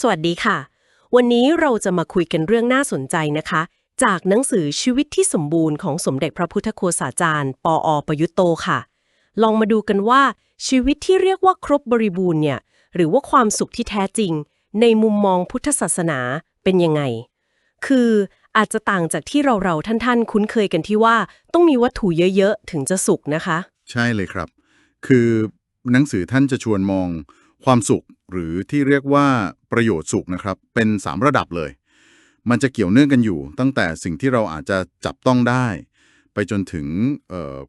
สวัสดีค่ะ วันนี้เราจะมาคุยกันเรื่องน่าสนใจนะคะ จากหนังสือชีวิตที่สมบูรณ์ของสมเด็จพระพุทธโฆษาจารย์ ปออประยุตโตค่ะ ลองมาดูกันว่า ชีวิตที่เรียกว่าครบบริบูรณ์เนี่ย หรือว่าความสุขที่แท้จริง ในมุมมองพุทธศาสนาเป็นยังไง คืออาจจะต่างจากที่เราเราๆท่านๆ คุ้นเคยกันที่ว่าต้องมีวัตถุเยอะๆ ถึงจะสุขนะคะ ใช่เลยครับ คือหนังสือท่านจะชวนมอง ความสุขหรือที่เรียกว่าประโยชน์สุขนะครับ เป็น 3 ระดับเลย มันจะเกี่ยวเนื่องกันอยู่ ตั้งแต่สิ่งที่เราอาจจะจับต้องได้ ไปจนถึง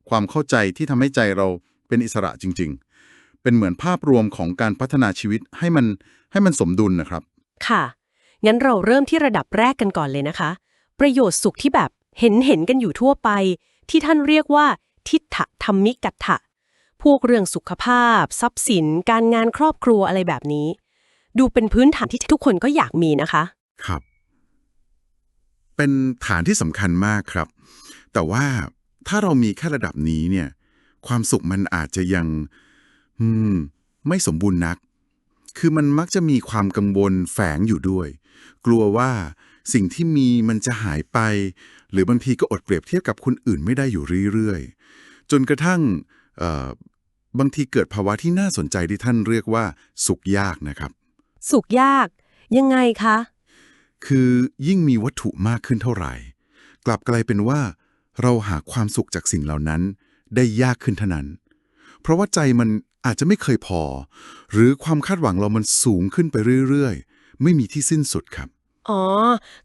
ความเข้าใจที่ทำให้ใจเราเป็นอิสระจริง ๆ เป็นเหมือนภาพรวมของการพัฒนาชีวิตให้มันให้มันสมดุลนะครับ ค่ะ งั้นเราเริ่มที่ระดับแรกกันก่อนเลยนะคะ ประโยชน์สุขที่แบบเห็นเห็นกันอยู่ทั่วไป ที่ท่านเรียกว่าทิฏฐธรรมิกัตถะ วกเรื่องสุขภาพ ทรัพย์สิน การงานครอบครัวอะไรแบบนี้ ดูเป็นพื้นฐานที่ทุกคนก็อยากมีนะคะ ครับ เป็นฐานที่สำคัญมากครับ แต่ว่าถ้าเรามีแค่ระดับนี้เนี่ย ความสุขมันอาจจะยังอืมไม่สมบูรณ์นัก คือมันมักจะมีความกังวลแฝงอยู่ด้วย กลัวว่าสิ่งที่มีมันจะหายไป หรือบางทีก็อดเปรียบเทียบกับคนอื่นไม่ได้อยู่เรื่อยๆ จนกระทั่ง บางทีเกิดภาวะที่น่าสนใจที่ท่านเรียกว่า สุขยากนะครับ สุขยาก ยังไงคะ คือยิ่งมีวัตถุมากขึ้นเท่าไหร่ กลับกลายเป็นว่า เราหาความสุขจากสิ่งเหล่านั้น ได้ยากขึ้นเท่านั้น เพราะว่าใจมันอาจจะไม่เคยพอ หรือความคาดหวังเรามันสูงขึ้นไปเรื่อยๆ ไม่มีที่สิ้นสุดครับอ๋อ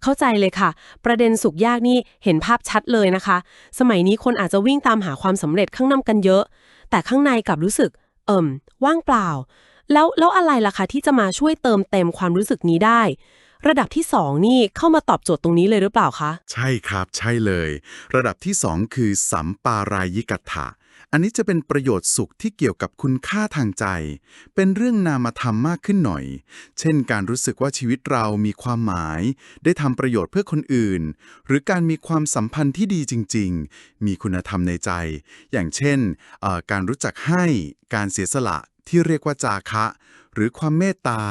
เข้าใจเลยค่ะ ประเด็นสุขยากนี่เห็นภาพชัดเลยนะคะ สมัยนี้คนอาจจะวิ่งตามหาความสำเร็จข้างนอกกันเยอะ แต่ข้างในกลับรู้สึก เอิ่ม ว่างเปล่า แล้วแล้วอะไรล่ะคะที่จะมาช่วยเติมเต็มความรู้สึกนี้ได้ ระดับที่สองนี่เข้ามาตอบโจทย์ตรงนี้เลยหรือเปล่าคะ ใช่ครับ ใช่เลย ระดับที่ 2 คือสัมปารายิกัตถะ อันนี้จะเป็นประโยชน์สุขที่เกี่ยวกับคุณค่าทางใจ เป็นเรื่องนามธรรมมากขึ้นหน่อย เช่น การรู้สึกว่าชีวิตเรามีความหมาย ได้ทำประโยชน์เพื่อคนอื่น หรือการมีความสัมพันธ์ที่ดีจริง ๆ มีคุณธรรมในใจ อย่างเช่น การรู้จักให้ การเสียสละที่เรียกว่าจาคะ หรือความเมตตา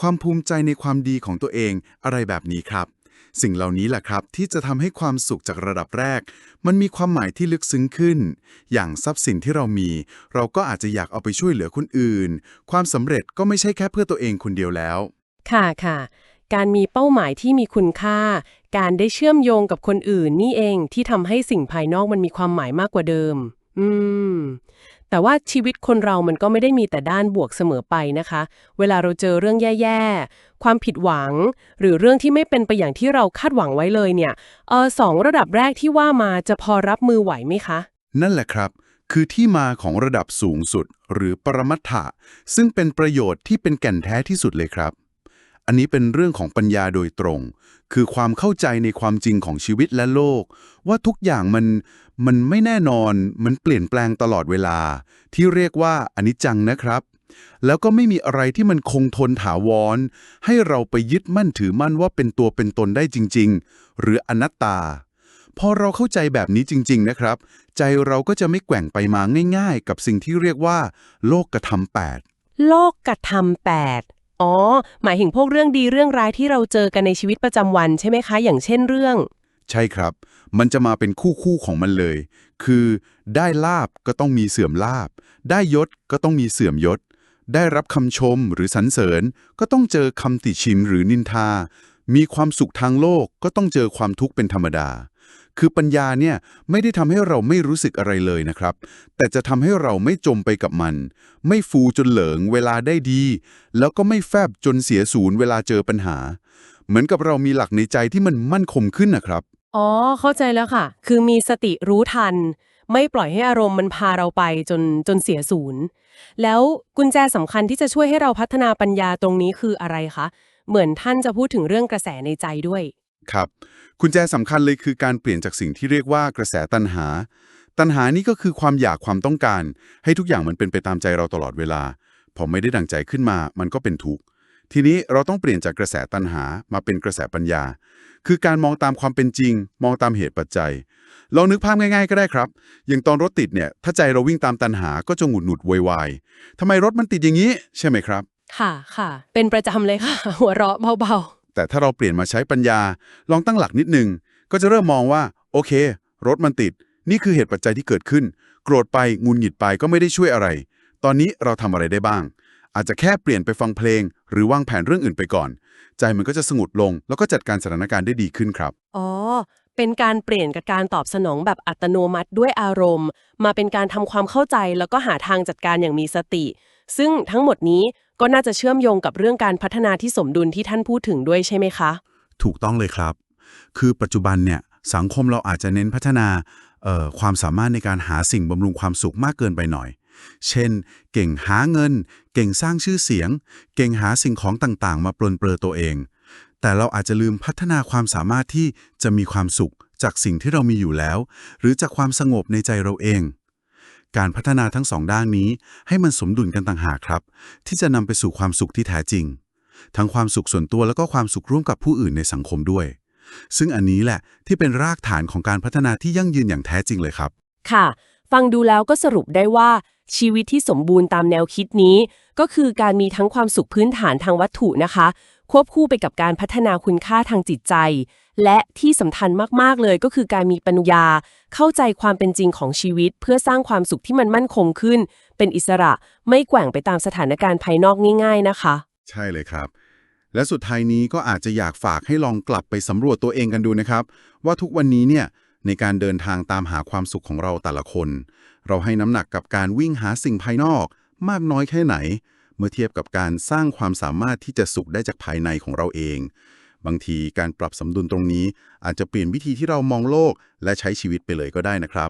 ความภูมิใจในความดีของตัวเอง อะไรแบบนี้ครับ สิ่งเหล่านี้แหละครับที่จะทำให้ความสุขจากระดับแรก มันมีความหมายที่ลึกซึ้งขึ้น อย่างทรัพย์สินที่เรามี เราก็อาจจะอยากเอาไปช่วยเหลือคนอื่น ความสำเร็จก็ไม่ใช่แค่เพื่อตัวเองคนเดียวแล้ว ค่ะค่ะ การมีเป้าหมายที่มีคุณค่า การได้เชื่อมโยงกับคนอื่นนี่เองที่ทำให้สิ่งภายนอกมันมีความหมายมากกว่าเดิม อืม แต่ว่าชีวิตคนเรามันก็ไม่ได้มีแต่ด้านบวกเสมอไปนะคะ เวลาเราเจอเรื่องแย่ๆ ความผิดหวัง หรือเรื่องที่ไม่เป็นไปอย่างที่เราคาดหวังไว้เลยเนี่ย เออสองระดับแรกที่ว่ามาจะพอรับมือไหวไหมคะ นั่นแหละครับ คือที่มาของระดับสูงสุด หรือปรมัตถะซึ่งเป็นประโยชน์ที่เป็นแก่นแท้ที่สุดเลยครับ อันนี้เป็นเรื่องของปัญญาโดยตรง คือความเข้าใจในความจริงของชีวิตและโลก ว่าทุกอย่างมันมันไม่แน่นอน มันเปลี่ยนแปลงตลอดเวลา ที่เรียกว่าอนิจจังนะครับ แล้วก็ไม่มีอะไรที่มันคงทนถาวร ให้เราไปยึดมั่นถือมั่นว่าเป็นตัวเป็นตนได้จริง ๆ หรืออนัตตา พอเราเข้าใจแบบนี้จริง ๆ นะครับ ใจเราก็จะไม่แกว่งไปมาง่าย ๆ กับสิ่งที่เรียกว่า โลกกระทำแปดโลกกระทำแปด อ๋อ หมายถึงพวกเรื่องดีเรื่องร้ายที่เราเจอกันในชีวิตประจำวันใช่ไหมคะ อย่างเช่นเรื่อง ใช่ครับ มันจะมาเป็นคู่คู่ของมันเลย คือได้ลาบก็ต้องมีเสื่อมลาบ ได้ยศก็ต้องมีเสื่อมยศ ได้รับคำชมหรือสรรเสริญ ก็ต้องเจอคำติชิมหรือนินทา มีความสุขทางโลกก็ต้องเจอความทุกข์เป็นธรรมดา คือปัญญาเนี่ยไม่ได้ทำให้เราไม่รู้สึกอะไรเลยนะครับ แต่จะทำให้เราไม่จมไปกับมัน ไม่ฟูจนเหลิงเวลาได้ดี แล้วก็ไม่แฟบจนเสียศูนย์เวลาเจอปัญหา เหมือนกับเรามีหลักในใจที่มันมั่นคงขึ้นนะครับ อ๋อ เข้าใจแล้วค่ะ คือมีสติรู้ทัน ไม่ปล่อยให้อารมณ์มันพาเราไปจนจนเสียศูนย์ แล้วกุญแจสำคัญที่จะช่วยให้เราพัฒนาปัญญาตรงนี้คืออะไรคะ เหมือนท่านจะพูดถึงเรื่องกระแสในใจด้วย ครับกุญแจสำคัญเลยคือการเปลี่ยนจากสิ่งที่เรียกว่ากระแสตัณหา ตัณหานี่ก็คือความอยากความต้องการ ให้ทุกอย่างมันเป็นไปตามใจเราตลอดเวลา พอไม่ได้ดังใจขึ้นมา มันก็เป็นทุกข์ ทีนี้เราต้องเปลี่ยนจากกระแสตัณหามาเป็นกระแสปัญญา คือการมองตามความเป็นจริง มองตามเหตุปัจจัย ลองนึกภาพง่ายๆก็ได้ครับ อย่างตอนรถติดเนี่ย ถ้าใจเราวิ่งตามตัณหาก็จะหงุดหงิดวยวายทำไมรถมันติดอย่างนี้ ใช่ไหมครับ ค่ะค่ะ เป็นประจำเลยค่ะ หัวเราะเบา แต่ถ้าเราเปลี่ยนมาใช้ปัญญา ลองตั้งหลักนิดนึง ก็จะเริ่มมองว่า โอเค รถมันติด นี่คือเหตุปัจจัยที่เกิดขึ้น โกรธไปงุนหงิดไปก็ไม่ได้ช่วยอะไร ตอนนี้เราทำอะไรได้บ้าง อาจจะแค่เปลี่ยนไปฟังเพลง หรือวางแผนเรื่องอื่นไปก่อน ใจมันก็จะสงบลง แล้วก็จัดการสถานการณ์ได้ดีขึ้นครับอ๋อเป็นการเปลี่ยนกับการตอบสนองแบบอัตโนมัติด้วยอารมณ์ มาเป็นการทำความเข้าใจแล้วก็หาทางจัดการอย่างมีสติ ซึ่งทั้งหมดนี้ ก็น่าจะเชื่อมโยงกับเรื่องการพัฒนาที่สมดุลที่ท่านพูดถึงด้วยใช่ไหมคะ ถูกต้องเลยครับ คือปัจจุบันเนี่ยสังคมเราอาจจะเน้นพัฒนาเอ่อความสามารถในการหาสิ่งบำรุงความสุขมากเกินไปหน่อย เช่น เก่งหาเงิน เก่งสร้างชื่อเสียง เก่งหาสิ่งของต่างๆ มาปลนเปลือตัวเอง แต่เราอาจจะลืมพัฒนาความสามารถที่จะมีความสุขจากสิ่งที่เรามีอยู่แล้ว หรือจากความสงบในใจเราเอง การพัฒนาทั้งสองด้านนี้ ให้มันสมดุลกันต่างหากครับ ที่จะนำไปสู่ความสุขที่แท้จริง ทั้งความสุขส่วนตัวแล้วก็ความสุขร่วมกับผู้อื่นในสังคมด้วย ซึ่งอันนี้แหละที่เป็นรากฐานของการพัฒนาที่ยั่งยืนอย่างแท้จริงเลยครับ ค่ะ ฟังดูแล้วก็สรุปได้ว่า ชีวิตที่สมบูรณ์ตามแนวคิดนี้ ก็คือการมีทั้งความสุขพื้นฐานทางวัตถุนะคะ ควบคู่ไปกับการพัฒนาคุณค่าทางจิตใจ และที่สำคัญมาก ๆ เลยก็คือการมีปัญญา เข้าใจความเป็นจริงของชีวิต เพื่อสร้างความสุขที่มันมั่นคงขึ้น เป็นอิสระไม่แกว่งไปตามสถานการณ์ภายนอกง่าย ๆ นะคะ ใช่เลยครับ และสุดท้ายนี้ก็อาจจะอยากฝากให้ลองกลับไปสำรวจตัวเองกันดูนะครับ ว่าทุกวันนี้เนี่ยในการเดินทางตามหาความสุขของเราแต่ละคน เราให้น้ำหนักกับการวิ่งหาสิ่งภายนอก มากน้อยแค่ไหน เมื่อเทียบกับการสร้างความสามารถที่จะสุขได้จากภายในของเราเอง บางทีการปรับสมดุลตรงนี้อาจจะเปลี่ยนวิธีที่เรามองโลกและใช้ชีวิตไปเลยก็ได้นะครับ